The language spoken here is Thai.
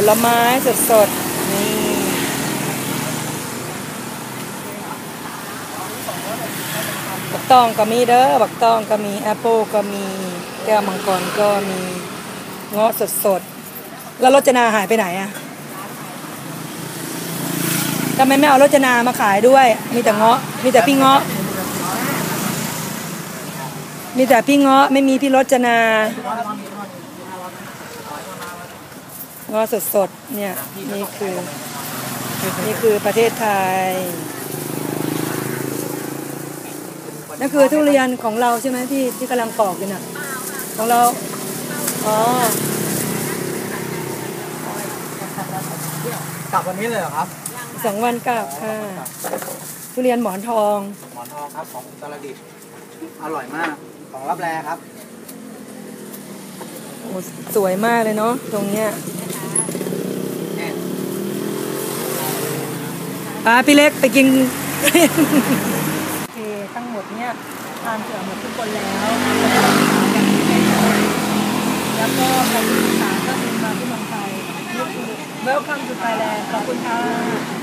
ผลไม้สดๆ นี่ บักตองก็มีเด้อ บักตองก็มีแอปเปิลก็มี แก้วมังกรก็มีเงาะสดๆ แล้วรจนาหายไปไหนอะทำไมไม่เอารจนามาขายด้วย มีแต่เงาะ มีแต่พี่เงาะ มีแต่พี่เงาะไม่มีพี่รจนา เงาะสดๆ เนี่ย นี่คือ นี่คือประเทศไทย นั่นคือทุเรียนของเราใช่ไหมที่ที่กำลังปอกอยู่น่ะ ของเรา อ๋อ กลับวันนี้เลยเหรอครับสองวันกลับค่ะ ทุเรียนหมอนทอง หมอนทองครับของอุตรดิตถ์อร่อยมากของรับแรครับ โอ้สวยมากเลยเนาะตรงเนี้ยเนี่ย ป้าพี่เล็กไปกินโอเคทั้งหมดเนี่ยทานเกือหมดทุกคนแล้วแล้วก็ไปรที่สามก็บินมาที่เมืองไทยนี่คือ Welcome to Thailand ขอบคุณค่ะ